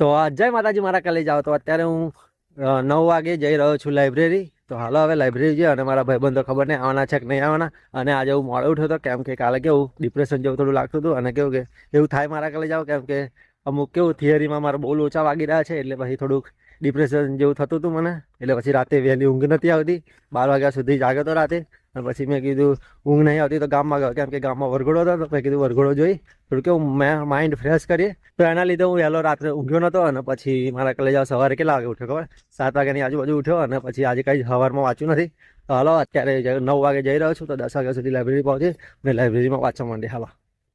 તો જય માતાજી, મારા કલેજ જાઓ. તો અત્યારે હું નવ વાગે જઈ રહ્યો છું લાઇબ્રેરી. તો હાલો, હવે લાઇબ્રેરી જઈએ અને મારા ભાઈબંધો ખબર નહીં આવવાના છે કે નહીં આવવાના. અને આજે હું મોડો ઉઠ્યો હતો, કેમ કે કાલે કેવું ડિપ્રેશન જેવું થોડું લાગતું હતું. અને કેવું કે, એવું થાય મારા કલેજ આવો કેમ કે અમુક કેવું થિયરીમાં મારા બહુ ઓછા વાગી રહ્યા છે, એટલે પછી થોડુંક ડિપ્રેશન જેવું થતું હતું મને. એટલે પછી રાતે વહેલી ઊંઘ નથી આવતી. બાર વાગ્યા સુધી જાગ્યો હતો રાતે. અને પછી મેં કીધું, ઊંઘ નહીં આવતી તો ગામમાં ગયો. કેમ કે ગામમાં વરઘોડો હતો તો મેં કીધું, વરઘોડો જોઈ. થોડું કેવું, મેં માઇન્ડ ફ્રેશ કરીએ. તો એના લીધે હું વહેલો રાત્રે ઊંઘ્યો નહોતો અને પછી મારા કલેજા સવારે કેટલા વાગે ઉઠ્યો ખબર? સાત વાગ્યાની આજુબાજુ ઉઠ્યો અને પછી આજે કંઈ સવારમાં વાંચ્યું નથી. તો હાલો, અત્યારે નવ વાગે જઈ રહ્યો છું તો દસ વાગ્યા સુધી લાઇબ્રેરી પહોંચી અને લાઇબ્રેરીમાં વાંચવા માંડી હાલો.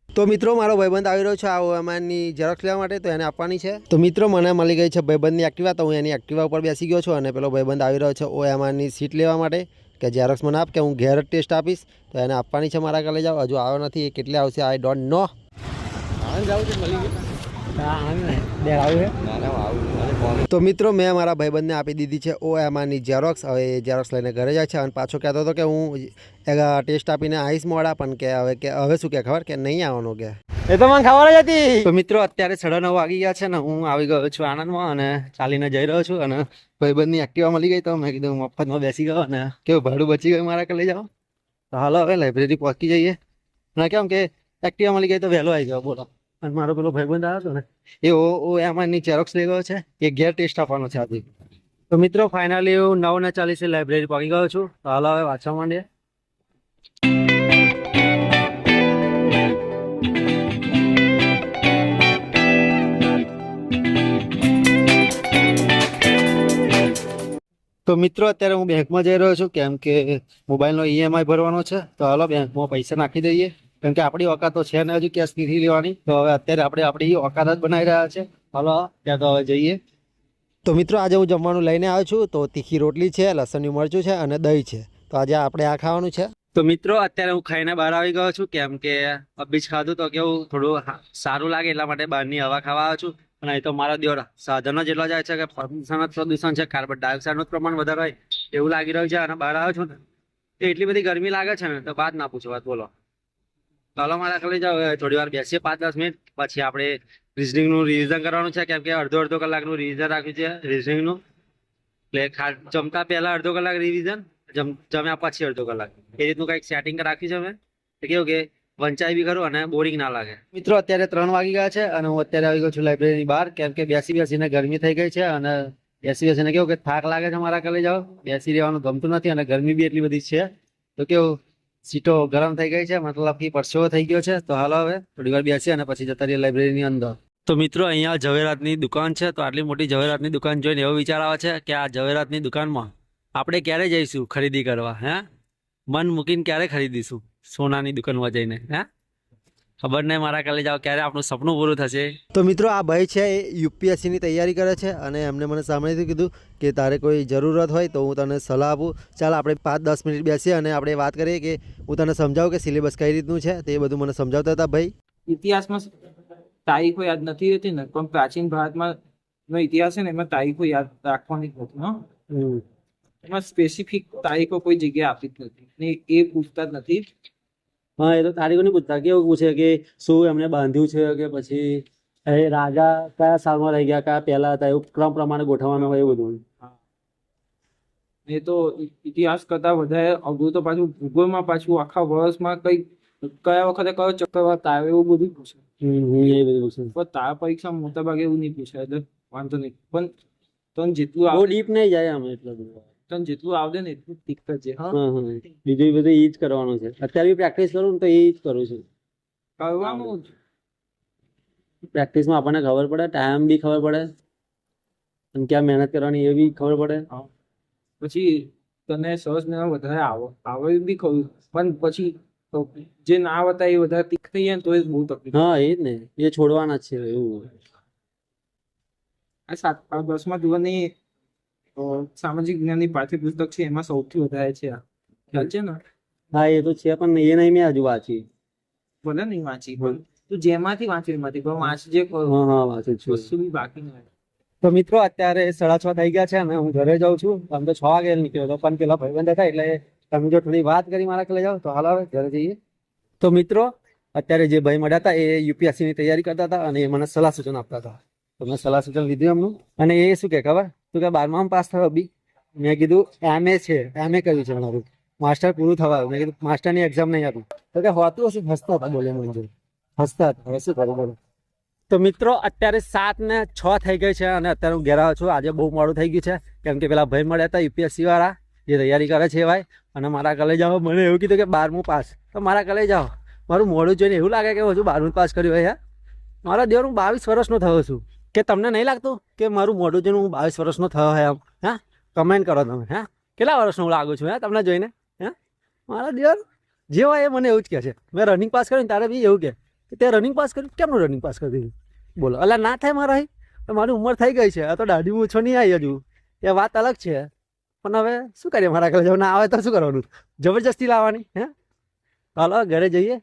તો મિત્રો, મારો ભાઈબંધ આવી રહ્યો છે આ ઓએમઆરની ઝેરોક્સ લેવા માટે, તો એને આપવાની છે. તો મિત્રો, મને મળી ગઈ છે ભાઈબંધની એક્ટિવા તો હું એની એક્ટિવા ઉપર બેસી ગયો છું અને પેલો ભાઈબંધ આવી રહ્યો છે ઓએમઆરની સીટ લેવા માટે. કે ઝેરોક્સ મને આપ કે હું ઘેર ટેસ્ટ આપીશ તો એને આપવાની છે મારા કાલે જાઓ. હજુ આવ્યો નથી એ કેટલે આવશે આઈ ડોન્ટ નો તો મિત્રો મેં મારા ભાઈબંધને આપી દીધી છે ઓ એમાંની ઝેરોક્સ હવે એ ઝેરોક્સ લઈને ઘરે જાય છે અને પાછો કહેતો હતો કે હું ટેસ્ટ આપીને આવીશ મોડા પણ કે હવે કે હવે શું કે ખબર કે નહીં આવવાનું કે. એ તો મને ખબર જ હતી. તો મિત્રો અત્યારે સાડા નવ વાગી ગયા છે ને હું આવી ગયો છું આનંદમાં અને ચાલીને જઈ રહ્યો છું અને ભાઈબંધની એક્ટિવા મળી ગઈ તો મેં કીધું મફતમાં બેસી ગયો અને કેવું ભાડું બચી ગયું મારા કે લઈ જાઓ. તો હાલો હવે લાઇબ્રેરી પહોંચી જઈએ. અને કેમ કે એક્ટિવા મળી ગઈ તો વહેલો આવી ગયો બોલો. અને મારો પેલો ભાઈબંધ આવ્યો હતો ને એ ઓ ઓ એમાંની ઝેરોક્સ લઈ ગયો છે. એ ઘેર ટેસ્ટ આપવાનો છે આજે. તો મિત્રો ફાઇનલી હું નવ ને ચાલીસે લાઇબ્રેરી પહોંચી ગયો છું. તો હાલો હવે વાંચવા માંડીએ. તો મિત્રો અત્યારે હું બેંકમાં જઈ રહ્યો છું કેમ કે મોબાઈલનો ઈએમઆઈ ભરવાનો છે. તો હાલો બેંકમાં પૈસા નાખી દઈએ. કેમ કે આપણી ઓકાત તો છે ને હજુ કેશ નથી લેવાની. તો હવે અત્યારે આપણે આપણી ઓકાત જ બનાવી રહ્યા છે. હાલો, ત્યાં તો હવે જઈએ. તો મિત્રો, આજે હું જમવાનું લઈને આવ્યો છું. તો તીખી રોટલી છે, લસણની મરચું છે અને દહીં છે. તો આજે આપણે આ ખાવાનું છે. તો મિત્રો, અત્યારે હું ખાઈને બહાર આવી ગયો છું. કેમ કે અભીજ ખાધું તો કેવું થોડું સારું લાગે એટલા માટે બહારની હવા ખાવા આવ્યો છું. અને અહીં તો મારા દેવર સાધનો જેટલા જાય છે કે પ્રદૂષણ જ પ્રદૂષણ છે કાર્બન ડાયોક્સાઇડનું પ્રમાણ વધારે હોય એવું લાગી રહ્યું છે. અને બહાર આવ્યો છું ને એટલી બધી ગરમી લાગે છે ને, તો બાદ ના પૂછો, વાત બોલો. ચાલો મારા ખાલી જાઓ થોડી વાર બેસીએ પાંચ દસ મિનિટ, પછી આપણે રિઝનિંગનું રિવિઝન કરવાનું છે, કેમ કે અડધો અડધો કલાકનું રિવિઝન રાખ્યું છે રિઝનિંગનું એટલે ખા જમતા પહેલા અડધો કલાક રિવિઝન જમ, જમ્યા પછી અડધો કલાક. એ રીતનું કંઈક સેટિંગ રાખ્યું છે મેં કેવું કે વંચાઈ બી ખરું અને બોરિંગ ના લાગે. મિત્રો, અત્યારે ત્રણ વાગી ગયા છે અને હું અત્યારે આવી ગયો છું લાઇબ્રેરી બહાર, કેમ કે બેસી બેસીને ગરમી થઈ ગઈ છે અને બેસી બેસીને કેવું કે થાક લાગે છે મારા કલે જાઓ. બેસી રહેવાનું ગમતું નથી અને ગરમી બી એટલી બધી છે. તો કેવું સીટો ગરમ થઈ ગઈ છે, મતલબ કે પરસેવો થઈ ગયો છે. તો હાલો હવે, થોડી વાર બેસી અને પછી જતા રહીએ લાઇબ્રેરીની અંદર. તો મિત્રો, અહીંયા ઝવેરાતની દુકાન છે, તો આટલી મોટી ઝવેરાતની દુકાન જોઈને એવો વિચાર આવે છે કે આ ઝવેરાતની દુકાનમાં આપણે ક્યારે જઈશું ખરીદી કરવા, હે? મન મૂકીને ક્યારે ખરીદીશું સોનાની દુકાનમાં જઈને, હે? ખબર નહીં મારા કાલે જાઓ ક્યારે આપણું સપનું પૂરું થશે? તો મિત્રો આ ભાઈ છે એ યુપીએસસીની તૈયારી કરે છે અને એમને મને સાંભળીથી કીધું કે તારે કોઈ જરૂરત હોય તો હું તને સલાહ આપું. ચાલ આપણે પાંચ દસ મિનિટ બેસીએ અને આપણે વાત કરીએ કે હું તને સમજાવું કે સિલેબસ કઈ રીતનું છે તે બધું મને સમજાવતા હતા ભાઈ. ઇતિહાસમાં તારીખો યાદ નથી રહેતી ને પણ પ્રાચીન ભારતમાં નો ઇતિહાસ છે ને એમાં તારીખો યાદ રાખવાની જ નથી હા. એમાં સ્પેસિફિક તારીખો કોઈ જગ્યાએ આપી જ નથી ને એ પૂછતા જ નથી. હા એ તો તારીખો નહીં પૂછતા? કેવું પૂછે કે શું એમને બાંધ્યું છે કે પછી? એ રાજા કયા સાલમાં રહી ગયા? કયા પહેલા હતા? એવું ક્રમ પ્રમાણે ગોઠવવાનું હોય એવું બધું એ તો ઇતિહાસ કરતા વધારે અઘરું તો પાછું ભૂગોળમાં પાછું આખા વર્ષમાં કઈ કયા વખતે કયો ચક્રવાત આવે એવું બધું પૂછે. હમ, એ બધું પૂછે. પણ તારા પરીક્ષા મોટા ભાગે એવું નહીં પૂછે એટલે વાંધો નહીં. પણ તને જેટલું બહુ ડીપ નહીં જાય આમ એટલું બધું. તને જેટલું આવડે ને એટલું ટીક કરજે હા. બીજું બધું એ જ કરવાનું છે. અત્યારે બી પ્રેક્ટિસ કરું ને તો એ જ કરું છું. કરવાનું. પ્રેક્ટિસમાં આપણને ખબર પડે ટાઈમ બી ખબર પડે. અને ક્યાં મહેનત કરવાની એ બી ખબર પડે. પછી તને સરસ ને વધારે આવો આવે બી ખરું. પણ પછી જે ના હતા એ વધારે તીખ થઈ જાય તો એ બહુ તકલીફ. હા એ જ ને. એ છોડવાના જ છે એવું. આ સાત દસમા ધોરણની સામાજિક જ્ઞાનની પાઠ્યપુસ્તક છે એમાં સૌથી વધારે છે આ. ખ્યાલ છે ને? હા એ તો છે પણ એ નહીં મેં હજુ વાંચી. ભલે નહીં વાંચી પણ તું જેમાંથી વાંચ્યું એમાંથી પણ વાંચજે. હા હા વાંચું છું. વસ્તુ બી બાકી ના તો મિત્રો અત્યારે સાડા છ થઈ ગયા છે અને હું ઘરે જાઉં છું. આમ તો છ વાગે નીકળ્યો હતો પણ પેલા ભાઈબંધ હતા એટલે તમે જો થોડી વાત કરી મારા કલે જાઓ તો હાલ આવે ઘરે જઈએ. તો મિત્રો અત્યારે જે ભાઈ મળ્યા હતા એ યુપીએસસી ની તૈયારી કરતા હતા અને એ મને સલાહ સૂચન આપતા હતા. તો મેં સલાહ સૂચન લીધું એમનું. અને એ શું કે ખબર? તું કે બારમામાં પાસ થયો, બી? મેં કીધું એમ એ છે એમ એ કર્યું છે મારું. માસ્ટર પૂરું થવા મેં કીધું માસ્ટરની એક્ઝામ નહીં આપી. તો કે હોતું હશે, હસતા હતા બોલે મને હસતા હતા, હવે શું કરું બોલો. તો મિત્રો, અત્યારે સાત ને છ થઈ ગઈ છે અને અત્યારે હું ઘેર છું. આજે બહુ મોડું થઈ ગયું છે. કેમ કે પેલા ભાઈ મળ્યા હતા, યુપીએસસી વાળા, જે તૈયારી કરે છે ભાઈ. અને મારા કલે જાઓ મને એવું કીધું કે બારમું પાસ. તો મારા કલે જાઓ મારું મોડું જોઈને એવું લાગે કે હજુ બારમું પાસ કર્યું હોય મારા દેવર હું બાવીસ વર્ષનો થયો છું. કે તમને નહીં લાગતું કે મારું મોઢું જોઈને હું બાવીસ વર્ષનો થયો હોય આમ હા? કમેન્ટ કરો તમે, હા? કેટલા વર્ષનો હું લાગુ છું, હે? તમને જોઈને, હા? મારા દિવસ જે હોય એ મને એવું જ કહે છે. મેં રનિંગ પાસ કર્યું તારે બી એવું કહે. કે તે રનિંગ પાસ કર્યું? કેમનું રનિંગ પાસ કરી દીધું? બોલો, અલા, ના થાય મારા મારી ઉંમર થઈ ગઈ છે. આ તો દાઢી ઓછો નહીં આવી હજુ. એ વાત અલગ છે. પણ હવે શું કરીએ? મારા ઘરે જવું ના આવે તો શું કરવાનું? જબરજસ્તી લાવવાની, હે? હાલો, ઘરે જઈએ.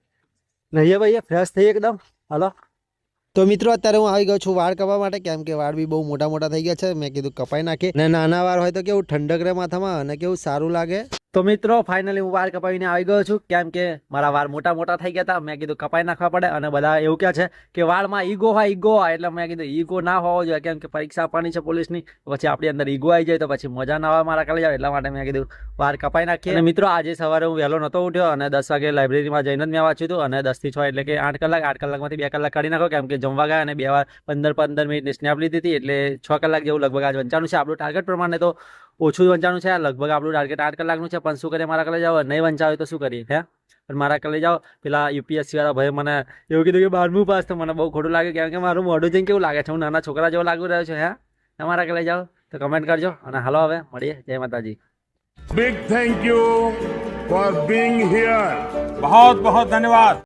નહીં ભાઈએ ફ્રેશ થઈએ એકદમ. હાલો. તો મિત્રો, અત્યારે હું આવી ગયો છું વાળ કપવા માટે. કેમ કે વાળ બી બહુ મોટા મોટા થઈ ગયા છે. મેં કીધું કપાઈ નાખી ને નાના વાળ હોય તો કેવું ઠંડક રહે માથામાં અને કેવું સારું લાગે. તો મિત્રો ફાઇનલી હું વાળ કપાવીને આવી ગયો છું. કેમ કે મારા વાળ મોટા મોટા થઈ ગયા હતા. મેં કીધું કપાઈ નાખવા પડે અને બધા એવું કહે છે કે વાળમાં ઈગો હોય ઈગો હોય. એટલે મેં કીધું ઈગો ના હોવો જોઈએ. કેમ કે પરીક્ષા આપવાની છે પોલીસની. પછી આપણી અંદર ઈગો આવી જાય તો પછી મજા ના આવે મારા કાલે. એટલા માટે મેં કીધું વાર કપાઈ નાખીએ. અને મિત્રો, આજે સવારે હું વહેલો નહોતો ઉઠ્યો અને દસ વાગે લાઇબ્રેરીમાં જઈને જ મેં વાંચ્યું હતું અને દસથી છ એટલે કે આઠ કલાક. આઠ કલાકમાંથી બે કલાક કાઢી નાખો. કેમ કે જમવા ગયા અને બે વાર પંદર પંદર મિનિટની સ્નેપ લીધી હતી. એટલે છ કલાક જેવું લગભગ આજ વંચાનું છે. આપણું ટાર્ગેટ પ્રમાણે તો ઓછું જ વંચાવાનું છે. લગભગ આપણું ટાર્ગેટ આઠ કલાકનું છે. પણ શું કરીએ? મારા કલે જાઓ. નહીં વંચાવે તો શું કરીએ? હે? પણ મારા કલે જાઓ. પેલા યુપીએસસી વાળા ભાઈ મને એવું કીધું કે બારમું પાસ તો મને બહુ ખોટું લાગ્યું કેમ કે મારું મોઢું જઈને કેવું લાગે છે? હું નાના છોકરા જેવો લાગુ રહ્યો છું. હે? તમારા કલે જાઓ. તો કમેન્ટ કરજો. અને હાલો હવે મળીએ. જય માતાજી. Big thank you for being here બહુ બહુ ધન્યવાદ.